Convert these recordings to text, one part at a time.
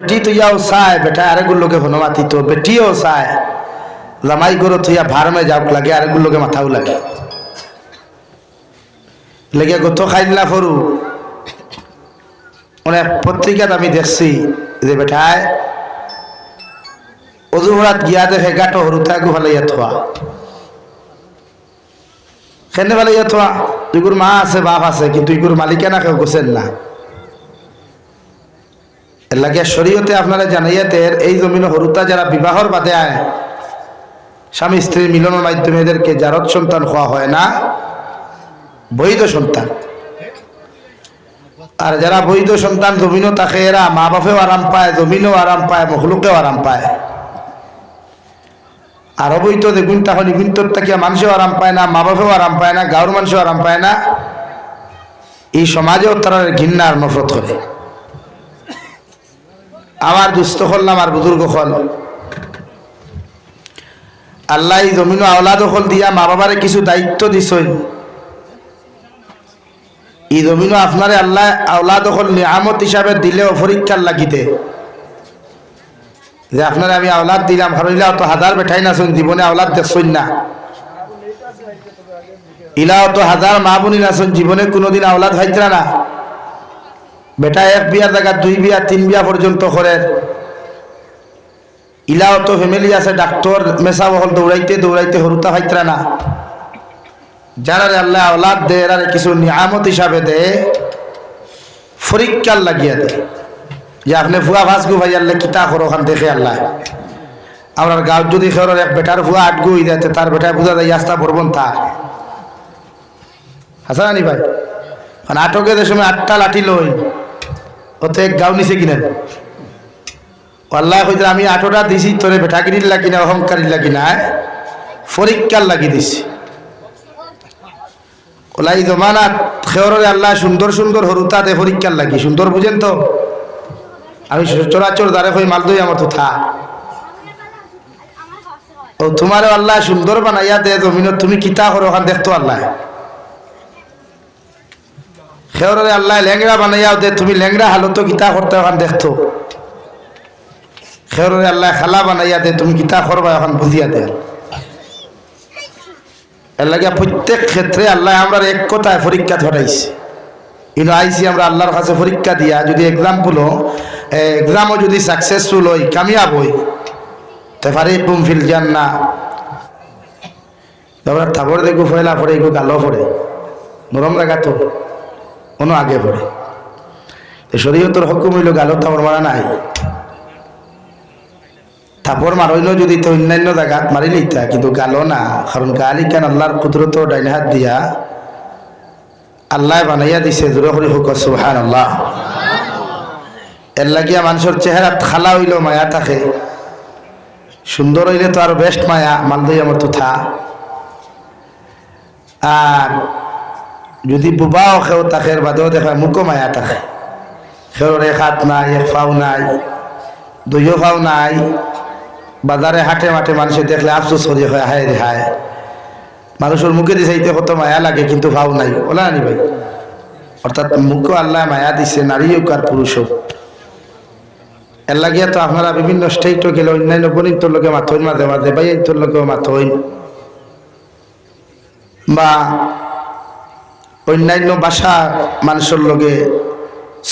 বেটি বেটা বেটিও ভারমে যাওক লাগে মাথাও লাগে লেগে খাইলা অনেক পত্রিকাত আমি দেখছি যে বেটায় অজুহরাত গিয়া দেখে গাটো হরুতা গু ভালাইয়া থোয়া সেনে ভালাইয়া থোয়া ইগুর মা আছে বাপ আছে কিন্তু ইগুর মালিকানা কেউ গোছেন না এর লাগে শরীয়তে আপনারা জানাইয়াতের এই জমিন হরুতা যারা বিবাহর বাদে আয়, স্বামী স্ত্রী মিলনের মাধ্যমে এদেরকে জারত সন্তান হওয়া হয় না, বৈধ সন্তান। আর যারা বৈধ সন্তান জমিনও তাকে এরা মা বাপেও আরাম পায়, জমিনও আরাম পায়, মখলুকেও আরাম পায়। আর অবৈধ দেখুন তখন ইগুন্তর তাকিয়া মানুষেও আরাম পায় না মা বাপেও আরাম পায় না গাঁর মানুষও আরাম পায় না। এই সমাজেও তারা ঘৃণা আর নফরত করে। আমার দুস্থ হল আমার বুজুর্গ হল। আল্লাহ জমিন আওলাদ হল দিয়া মা বাবারে কিছু দায়িত্ব দিছই এই জমিনও আপনারে আল্লাহ আওলাদ হল নিয়ামত হিসাবে দিলেও পরীক্ষার লাগিতে। যে আপনারা আমি আওলাদ দিলাম হারইলা তো হাজার বেঠাই না শুন, জীবনে আওলাদ দেখছই না। ইলাও তো হাজার মা বোনি না শুন, জীবনে কোনোদিন আওলাদ হাইতরা না। বেটা, এক বিয়ার জায়গা দুই বিয়া, তিন বিয়া পর্যন্ত করে। ইলাও তো ফ্যামিলি আছে, ডাক্তার মেসা বহল দৌড়াইতে দৌড়াইতে হরুতা হাইতরা না। যারা আল্লাহ আওলাদ দে, এরা কিছু নিয়ামত হিসাবে দে ফরিকার লাগিয়া দে। যে আপনি ভুয়া ভাস গু ভাই আল্লাহ কিতা করো ওখান দেখে আল্লাহ। আমার গাঁত যদি খেয়ার এক বেটার ভুয়া আট গু যাতে তার বেটায় বুঝা যায় আস্তা পড়বন তার। হাসানি ভাই? নাটকে যে সময় আটটা লাঠি লই এক গাও নিছে কিনা আল্লাহ কইতে আমি আটোটা দিছি, তোরে বেটাগিরির লাগি না, অহংকারীর লাগি না পরীক্ষার লাগি দিছি। ওলাই জমানা খেয়রে আল্লাহ সুন্দর সুন্দর হরুতা দে পরীক্ষার লাগি। সুন্দর বুঝেন তো? আমি চরাচর দাঁড়ে হয়ে মাল দই আমার তো থা। ও তোমার আল্লাহ সুন্দর বানাইয়া দে জমিনত, তুমি কিতা করো ওখান দেখতো আল্লাহ। খেয়রে আল্লাহ ল্যাংরা বানাইয়া দে, তুমি ল্যাংরা হালত কিতা করতে এখন দেখতো। খেয়রে আল্লাহ খালা বানাইয়া দে, তুমি কিতা করবা এখন বুঝিয়া দে। এর লাগে প্রত্যেক ক্ষেত্রে আল্লাহ আমরা এক কথায় পরীক্ষা ধরাইছে। কিন্তু আইসি আমরা আল্লাহর কাছে পরীক্ষা দিয়া যদি এক্সাম্পল এক্সামও যদি সাকসেসফুল হই, কামিয়াব হই, তে পারে বুম ফিল যান না তারপরে থাবর দেখো পড়ে, এগো গালো পড়ে। নরম জায়গা তো। কোনো আগে পড়ে। শরীয়তর হুকুম হইল গালো থাপড় মারা নাই। থাপড় মারইল যদি তো অন্যান্য জায়গাত মারি লইতা, কিন্তু গালো না। কারণ গালি কেন আল্লাহর কুদরত ডাইন হাত দিয়া আল্লাহ বানাইয়া দিছে জোরে করে হুক সুহান আল্লাহ এর লাগিয়া মানুষের চেহারা খালা হইল মায়া থাকে। সুন্দর হইলে তো আর বেস্ট মায়া মালদই আমার তো থা। আর যদি বুবাও খেও তাকে বাদেও দেখা মুখও মায়া থাকে খেওর এক হাত নাই, এক ফাও নাই দুইও ফাও নাই। বাজারে হাটে মাঠে মানুষে দেখলে আফসোস করি হয় হায় রে হায়। মানুষের মুখে দিছে এইতে কত মায়া লাগে, কিন্তু ভাও নাই। ওলা নি ভাই। অর্থাৎ মুখও আল্লাহ মায়া দিছে নারী হোক আর পুরুষ হোক এর লাগিয়া তো আপনারা বিভিন্ন স্টেটও গেলে, অন্যান্য বনিতর লোকে মাথইন মাঝে মাঝে ভাই তোর লোকেও মাথইন বা অন্যান্য ভাষা মানুষের লগে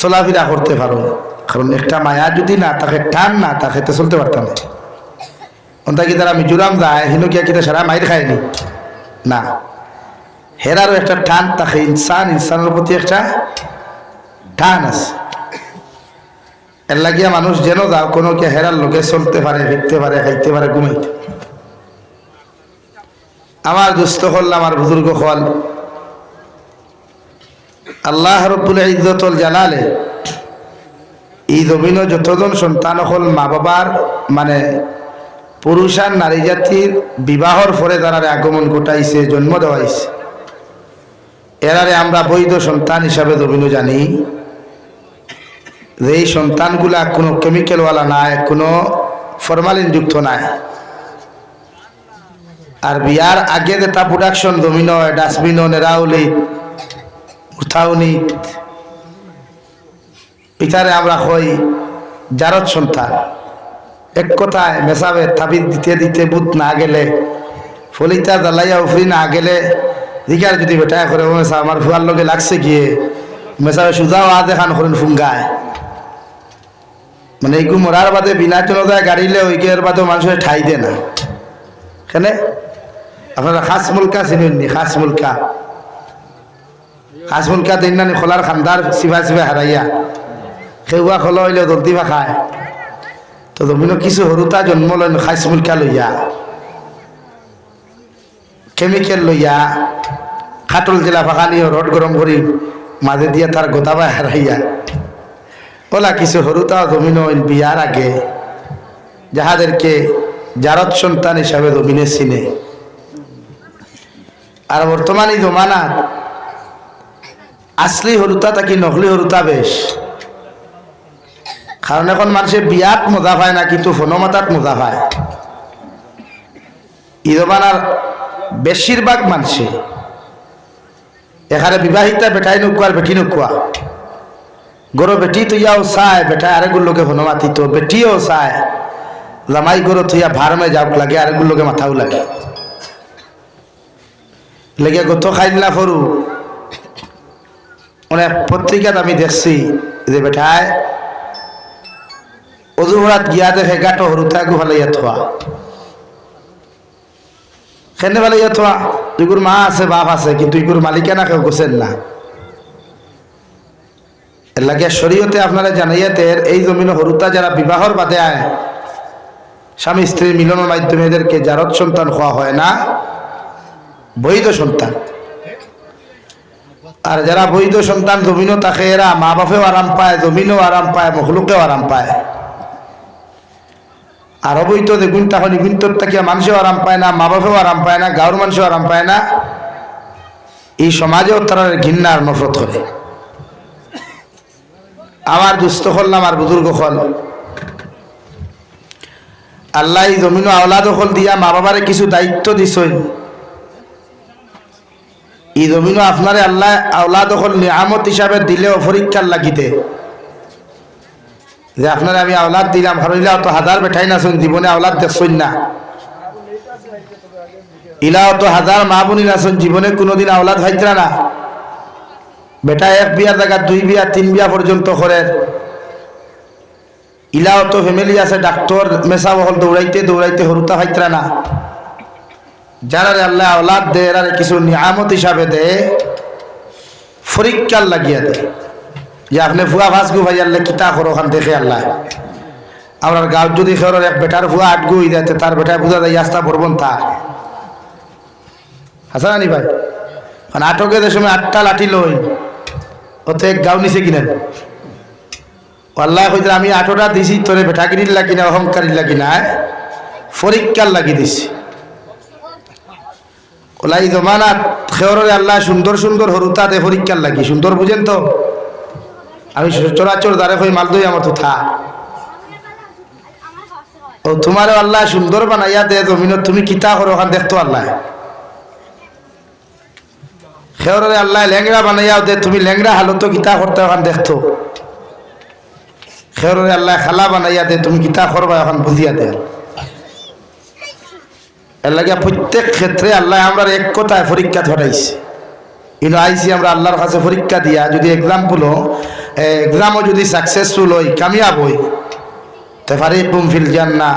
চলাফেরা করতে পারো। কারণ একটা মায়া যদি না তাকে টান না তাকে তো চলতে পারতাম ওটা কি তারা মিজোরাম যায়, হিনুকিয়া কিতা সারা মাইর খায়নি না? হেরারও একটা টান থাকে, ইনসান, ইনসানের প্রতি একটা টান আছে। এর লাগিয়া মানুষ যেন যাও, কোনো কে হেরার লোকে চলতে পারে, ফিরতে পারে, খাইতে পারে, ঘুমাইতে। আমার দুস্থ হল, আমার বুজুর্গ হল আল্লাহ রব্বুল ইজ্জতুল জালালে এই জমিন যতজন সন্তান হল মা বাবার মানে পুরুষ আর নারী জাতির বিবাহর পরে তারা আগমন ঘটাইছে, জন্ম দেওয়াইছে। এরারে আমরা বৈধ সন্তান হিসাবে জমিন জানি। যে এই সন্তানগুলা কোনো কেমিক্যালওয়ালা নাই, কোনো ফরমালিন যুক্ত নাই। আর বিয়ার আগে যেটা প্রোডাকশন জমিন ডাস্টবিন নেরাউলি উঠাউনি। পিতারে আমরা হই জারদ সন্তান। এক কথায় মেসাবে থাবি দিতে দিতে বুত না গেলে, ফলিতা জ্বালাইয়া উফরি না গেলে দিকার যদি বেটায় করে, ও মেসা, আমার ফুয়ার লগে লাগছে গিয়ে, মেসাবে সুজাও আ দেখান করেন ফুঙ্গায়। মানে এইগু মরার বাদে বিনা চলতায় গাড়িলে ওইকের বাদেও মানুষের ঠাই দেয় না কেনে? আপনারা খাস মুলকা চিনেননি, খাস মুলকা। মুলকা দিন না খোলার খান্দার চিভা চিভা হারাইয়া সেউয়া খোলা হইলেও দলতি খায়। তো তুমি কিছু সৰুতা জন্ম লয় খাইছ মুলকা লইয়া। কেমিকেল লইয়া। খাটল জেলা ফাঁকানি রড গরম করি মাঝে দিয়ে তার গোতাবা হারাইয়া ওলা কিছু সৰুতা জমিন বিয়ার আগে। যাহাদেরকে জারত সন্তান হিসাবে জমিনে চিনে। আর বর্তমান এই জমানাত আসলি হরুতা থাকি নকলি হরুতা বেশ। কারণ এখন মানুষে বিয়াত মজা পায় না, কিন্তু ফনমাতাত মজা পায়। ই জমানার বেশিরভাগ মানুষে এখানে বিবাহিতা বেটাই নোকোয়া বেটি নোকোয়া গরো বেটি তুইয়াও চায় বেটাই আরেকগুলোকে হনুমাতি তো, বেটিও চায় জামাই গরো তুইয়া ভারমে যাওক লাগে আরেকগুলোকে মাথাও লাগে। লেগে গত খাইলা ফরু অনেক পত্রিকাত আমি দেখছি যে বেটায় অজুহরাত গিয়া দেখে গাটো হরুতা গু ভালাইয়া থোয়া সেনে ভালাইয়া থোয়া তুইগুর মা আছে, বাপ আছে, কিন্তু ইগুর মালিকানা কেউ গোছেন না। এর লাগে শরীয়তে আপনারা জানাইয়াতে এই জমিন হরুতা যারা বিবাহর বাদে আয় স্বামী স্ত্রীর মিলনের মাধ্যমে এদেরকে জারত সন্তান হওয়া হয় না, বৈধ সন্তান। আর যারা বৈধ সন্তান, জমিনও তাকে এরা মা বাপেও আরাম পায়, জমিনও আরাম পায়, মখলুকেও আরাম পায়। আর অবৈধ দেখুন তখন ইগুন্তর থাকিয়া মানুষও আরাম পায় না, মা বাপেও আরাম পায় না গাঁর মানুষও আরাম পায় না। এই সমাজেও তারা ঘৃণা আর নফরত করে। আমার দুস্থ হল আমার বুজুর্গ হল। আল্লাহ জমিন আওলাদ হল দিয়া মা বাবারে কিছু দায়িত্ব দিছই এই জমিনও আপনারে আল্লাহ আওলাদ হল নিয়ামত হিসাবে দিলেও পরীক্ষার লাগিতে। যে আপনারা আমি আওলাদ দিলাম হারইলা তো হাজার বেঠাই না শুন জীবনে আওলাদ দেখছই না। ইলাও তো হাজার মা বোনি না শুন জীবনে কোনোদিন আওলাদ ভাইতরা না। বেটা এক বিয়ার জায়গা, দুই বিয়া, তিন বিয়া পর্যন্ত করে। ইলাও তো ফ্যামিলি আছে, ডাক্তার মেসা বহল দৌড়াইতে দৌড়াইতে হরুতা ভাইতরা না। যারা আল্লাহ আওলাদ দে, এরা কিছু নিয়ামত হিসাবে দে পরীক্ষার লাগিয়া দেয় যে আপনি ভুয়া ভাস গু ভাই, আল্লাহ কিতা করো ওখান দেখে আল্লাহ। আমার গাঁত যদি খেরোর এক বেটার ভুয়া আট গুই দেয় তার বেটায় বুঝা যায় আস্তা পড়বন তার হাসান আনি ভাই মানে আটকে যে সময় আটটা লাঠি লই ওতে এক গাও নিছে কিনেন আল্লাহ কইতে আমি আটোটা দিছি, তোরে বেটাগিরির লাগি না, অহংকারীর লাগি না পরীক্ষার লাগি দিছি। ওলাই জমানাত খেয়রে আল্লাহ সুন্দর সুন্দর হরুতা দে পরীক্ষার লাগি, সুন্দর বুঝেন তো? আমি চরাচর দাঁড়ে হয়ে মাল দই আমার তো থা। ও তোমারও আল্লাহ সুন্দর বানাইয়া দে জমিন তুমি কিতা করো ওখান দেখতো আল্লাহ। খেয়রে আল্লাহ ল্যাংরা বানাইয়া দে, তুমি ল্যাংরা হালত কিতা করতে ওখান দেখতো। খেয়রে আল্লাহ খালা বানাইয়া দে, তুমি কিতা করবা ওখান বুঝিয়া দে। এর লাগে প্রত্যেক ক্ষেত্রে আল্লাহ আমরা এক কথায় পরীক্ষা ধরাইছে। কিন্তু আইসি আমরা আল্লাহর কাছে পরীক্ষা দিয়া যদি এক্সাম্পল এক্সামও যদি সাকসেসফুল হই, কামিয়াব হই, তে ফারি ফিল জান্না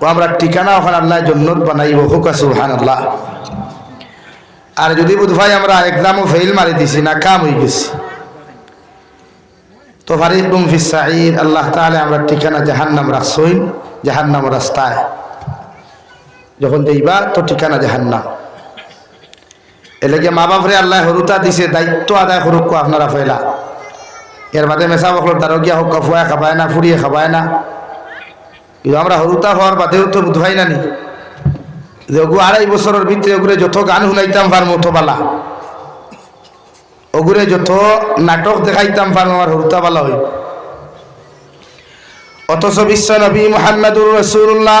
ও আমরা ঠিকানা ওখানে আল্লাহ জন্নত বানাইব, হুকা সুবহান আল্লাহ আর যদি বুধ ভাই আমরা এক্সামও ফেল মারি দিছি না কাম হয়ে গেছি। তো ফারি ফিল সাঈদ, আল্লাহ তাহলে আমরা ঠিকানা জাহান্নাম রাখছই জাহান্নাম রাস্তায়। যখন যাইবা তো ঠিকানা জাহান্নাম। এলাকে মা বাপরে আল্লাহ হরুতা দিছে, দায়িত্ব আদায় করুক আপনারা ফেলা। এর বাদে মেসা বকল তারও গিয়া হোক ফুয়া খাবায় না, ফুরিয়ে খাবায় না। কিন্তু আমরা হরুতা হওয়ার বাদেও তো বুধবাই নানি। যে ওগু আড়াই বছরের ভিতরে ওগুলো যত গান শুনাইতাম পার মতো বালা। ওগুলো যত নাটক দেখাইতাম পার আমার হরুতা বালা হই অথচ বিশ্ব নবী মোহাম্মদুর রসুল্লাহ